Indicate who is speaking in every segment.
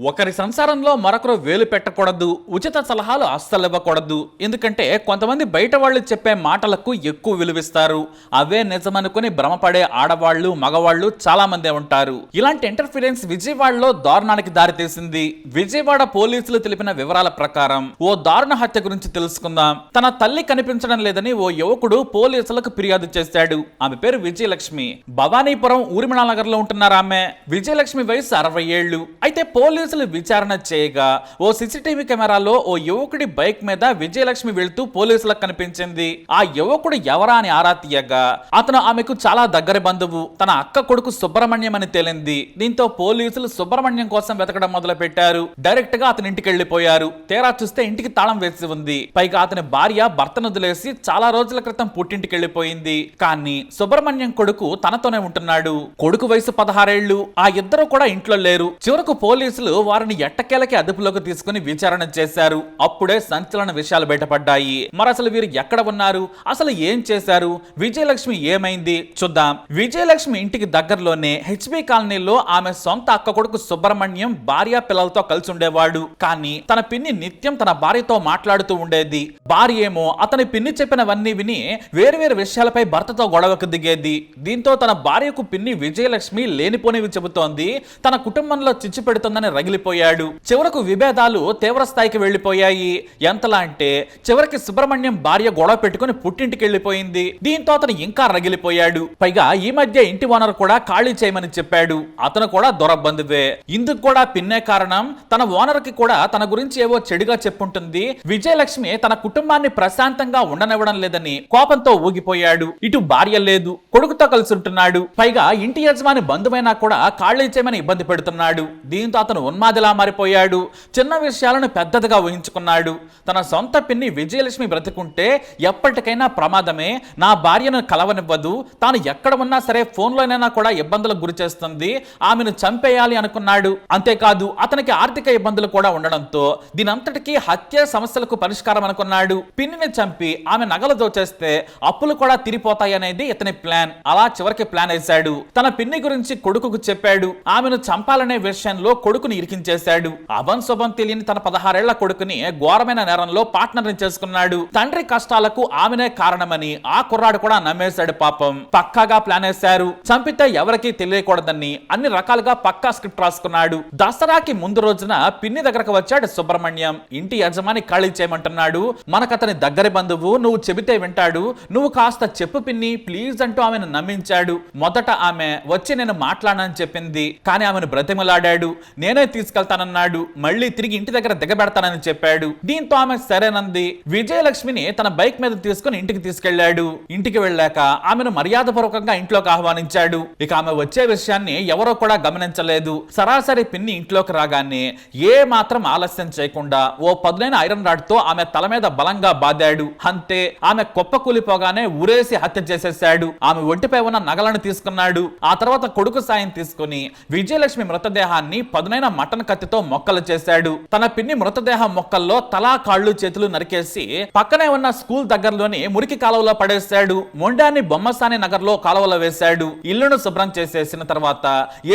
Speaker 1: ఒకరి సంసారంలో మరొకరు వేలు పెట్టకూడదు ఉచిత సలహాలు అస్సలు ఇవ్వకూడదు ఎందుకంటే కొంతమంది బయట వాళ్ళు చెప్పే మాటలకు ఎక్కువ విలువిస్తారు. అవే నిజమనుకుని భ్రమపడే ఆడవాళ్ళు మగవాళ్ళు చాలా మందే ఉంటారు. ఇలాంటి ఇంటర్ఫిరెన్స్ విజయవాడలో దారుణానికి దారితీసింది. విజయవాడ పోలీసులు తెలిపిన వివరాల ప్రకారం ఓ దారుణ హత్య గురించి తెలుసుకుందాం. తన తల్లి కనిపించడం లేదని ఓ యువకుడు పోలీసులకు ఫిర్యాదు చేశాడు. ఆమె పేరు విజయలక్ష్మి. భవానీపురం ఊరిమిళ నగర్లో ఉంటున్నారు ఆమె. విజయలక్ష్మి వయసు అరవై ఏళ్ళు అయితే పోలీసులు విచారణ చేయగా ఓ సీసీటీవీ కెమెరాలో ఓ యువకుడి బైక్ మీద విజయలక్ష్మి వెళ్తూ పోలీసులకు కనిపించింది. ఆ యువకుడు ఎవరా అని ఆరా తీయగా అతను ఆమెకు చాలా దగ్గర బంధువు తన అక్క కొడుకు సుబ్రహ్మణ్యం అని తేలింది. దీంతో పోలీసులు సుబ్రహ్మణ్యం కోసం వెతకడం మొదలు పెట్టారు డైరెక్ట్గా అతని ఇంటికి వెళ్ళిపోయారు తేరా చూస్తే ఇంటికి తాళం వేసి ఉంది. పైగా అతని భార్య భర్తను వదిలేసి చాలా రోజుల క్రితం పుట్టింటికి వెళ్ళిపోయింది కానీ సుబ్రహ్మణ్యం కొడుకు తనతోనే ఉంటున్నాడు. కొడుకు వయసు పదహారేళ్ళు ఆ ఇద్దరు కూడా ఇంట్లో లేరు. చివరకు పోలీసులు వారిని ఎట్టకేలకి అదుపులోకి తీసుకుని విచారణ చేశారు. అప్పుడే సంచలన విషయాలు బయటపడ్డాయి. మరి అసలు వీరు ఎక్కడ ఉన్నారు? అసలు ఏం చేశారు? విజయలక్ష్మి ఏమైంది? చూద్దాం. విజయలక్ష్మి ఇంటికి దగ్గరలోనే హెచ్బి కాలనీలో ఆమె సొంత అక్క కొడుకు సుబ్రహ్మణ్యం భార్య పిల్లలతో కలిసి ఉండేవాడు కానీ తన పిన్ని నిత్యం తన భార్యతో మాట్లాడుతూ ఉండేది. భార్య ఏమో అతని పిన్ని చెప్పినవన్నీ విని వేరువేరు విషయాలపై భర్తతో గొడవకు దిగేది. దీంతో తన భార్యకు పిన్ని విజయలక్ష్మి లేనిపోనివి చెబుతోంది. తన కుటుంబంలో చిచ్చు పెడుతుందని రగిలిపోయాడు చివరకు విభేదాలు తీవ్ర స్థాయికి వెళ్ళిపోయాయి ఎంతలా అంటే చివరికి సుబ్రహ్మణ్యం భార్య గొడవ పెట్టుకుని పుట్టింటికి వెళ్ళిపోయింది దీంతో అతను ఇంకా రగిలిపోయాడు. పైగా ఈ మధ్య ఇంటి ఓనర్ కూడా ఖాళీ చేయమని చెప్పాడు. అతను కూడా దొరబ్బందువే. ఇందుకు కూడా పిన్నే కారణం తన ఓనర్కి కూడా తన గురించి ఏవో చెడుగా చెప్పుంటుంది. విజయలక్ష్మి తన కుటుంబాన్ని ప్రశాంతంగా ఉండనివ్వడం లేదని కోపంతో ఊగిపోయాడు. ఇటు భార్య లేదు కొడుకుతో కలిసి ఉంటున్నాడు. పైగా ఇంటి యజమాని బంధువైనా కూడా ఖాళీ చేయమని ఇబ్బంది పెడుతున్నాడు. దీంతో అతను ఉన్మాదిలా మారిపోయాడు. చిన్న విషయాలను పెద్దదిగా ఊహించుకున్నాడు. తన సొంత పిన్ని విజయలక్ష్మి బ్రతుకుంటే ఎప్పటికైనా ప్రమాదమే. నా భార్యను కలవనివ్వదు. తాను ఎక్కడ ఉన్నా సరే ఫోన్లోనైనా కూడా ఇబ్బందులకు గురి చేస్తుంది. ఆమెను చంపేయాలి అనుకున్నాడు. అంతేకాదు అతనికి ఆర్థిక ఇబ్బందులు కూడా ఉండడంతో దీనంతటికీ హత్య సమస్యలకు పరిష్కారం అనుకున్నాడు. పిన్నిని చంపి ఆమె నగలు దోచేస్తే అప్పులు కూడా తిరిగిపోతాయనేది ఇతని ప్లాన్. అలా చివరికి ప్లాన్ వేశాడు. తన పిన్ని గురించి కొడుకుకు చెప్పాడు. ఆమెను చంపాలనే విషయంలో కొడుకుని ఇరికించేశాడు. అభం శుభం తెలియని తన పదహారేళ్ళ కొడుకుని ఘోరమైన నేరంలో పార్ట్నర్ చేసుకున్నాడు. తండ్రి కష్టాలకు ఆమెనే కారణమని ఆ కుర్రాడు కూడా నమ్మేశాడు పాపం. పక్కాగా ప్లాన్ వేశారు. చంపితే ఎవరికీ తెలియకూడదని అన్ని రకాలుగా పక్కా స్క్రిప్ట్ రాసుకున్నాడు. దసరాకి ముందు రోజున పిన్ని దగ్గరకు వచ్చాడు సుబ్రహ్మణ్యం. ఇంటి యజమాని ఖాళీ చేయమంటున్నాడు. మనకతని దగ్గరి బంధువు నువ్వు చెబితే వింటాడు. నువ్వు కాస్త చెప్పు పిన్ని ప్లీజ్ అంటూ ఆమెను నమ్మించాడు. మొదట ఆమె వచ్చి నేను మాట్లాడనని చెప్పింది. కానీ ఆమెను బ్రతిమలాడాడు. నేనే తీసుకెళ్తానన్నాడు. మళ్ళీ తిరిగి ఇంటి దగ్గర దిగబెడతానని చెప్పాడు. దీంతో ఆమె సరేనంది. విజయలక్ష్మిని తన బైక్ మీద తీసుకుని ఇంటికి తీసుకెళ్ళాడు ఇంటికి వెళ్ళాక ఆమెను మర్యాదపూర్వకంగా ఇంట్లోకి ఆహ్వానించాడు. ఇక ఆమె వచ్చే విషయాన్ని ఎవరో కూడా గమనించలేదు. సరాసరి పిన్ని ఇంట్లోకి రాగానే ఏ మాత్రం ఆలస్యం చేయకుండా ఓ పదునైన ఐరన్ రాడ్తో ఆమె తల మీద బలంగా బాదాడు. అంతే ఆమె కుప్ప కూలిపోగానే ఉరేసి హత్య చేసేశాడు. ఆమె ఒంటిపై ఉన్న నగలను తీసుకున్నాడు. ఆ తర్వాత కొడుకు సాయం తీసుకుని విజయలక్ష్మి మృతదేహాన్ని పదునైన మటన్ కత్తితో మొక్కలు చేశాడు. తన పిన్ని మృతదేహం మొక్కల్లో తలా కాళ్ళు చేతులు నరికేసి పక్కనే ఉన్న స్కూల్ దగ్గరలోని మురికి కాలువలో పడేశాడు. మొండాన్ని బొమ్మసాని నగర్లో కాలువలో వేశాడు. ఇల్లును శుభ్రం చేసేసిన తర్వాత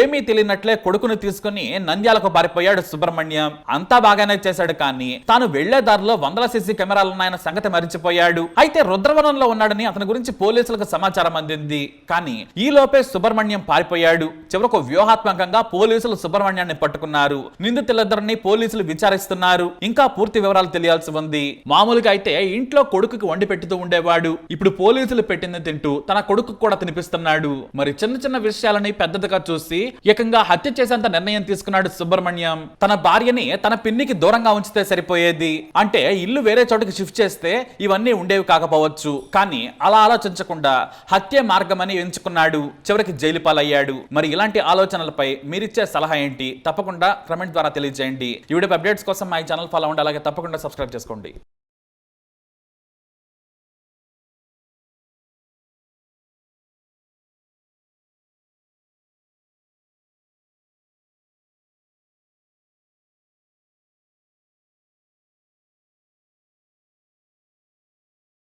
Speaker 1: ఏమీ తెలియనట్లే కొడుకును తీసుకుని నంద్యాలకు పారిపోయాడు సుబ్రహ్మణ్యం. అంతా బాగానే చేశాడు కానీ తాను వెళ్ళే దారిలో వందల సీసీ కెమెరాలున్నాయన్న సంగతి మరిచిపోయాడు. అయితే రుద్రవనంలో ఉన్నాడని అతని గురించి పోలీసులకు సమాచారం అందింది. కానీ ఈ లోపే సుబ్రహ్మణ్యం పారిపోయాడు. చివరకు వ్యూహాత్మకంగా పోలీసులు సుబ్రహ్మణ్యాన్ని పట్టుకున్నారు. నిందితులిద్దరిని పోలీసులు విచారిస్తున్నారు. ఇంకా పూర్తి వివరాలు తెలియాల్సి ఉంది. మామూలుగా అయితే ఇంట్లో కొడుకుకి వండి పెట్టుతూ ఉండేవాడు. ఇప్పుడు పోలీసులు పెట్టింది తింటూ తన కొడుకు కూడా తినిపిస్తున్నాడు. మరి చిన్న చిన్న విషయాలని పెద్దదిగా చూసి ఏకంగా హత్య చేసేంత నిర్ణయం తీసుకున్నాడు సుబ్రహ్మణ్యం. తన భార్యని తన పిన్నికి దూరంగా ఉంచితే సరిపోయేది. అంటే ఇల్లు వేరే చోటుకి షిఫ్ట్ చేస్తే ఇవన్నీ ఉండేవి కాకపోవచ్చు. కానీ అలా ఆలోచించకుండా హత్య మార్గమని ఎంచుకున్నాడు. చివరికి జైలు పాలయ్యాడు మరి ఇలాంటి ఆలోచనలపై మీరిచ్చే సలహా ఏంటి? తప్పకుండా తప్పకుండా కమెంట్ ద్వారా తెలియజేయండి. ఈ వీడియో అప్డేట్స్ కోసం మా ఛానల్ ఫాలో అవ్వండి. అలాగే తప్పకుండా సబ్స్క్రైబ్ చేసుకోండి.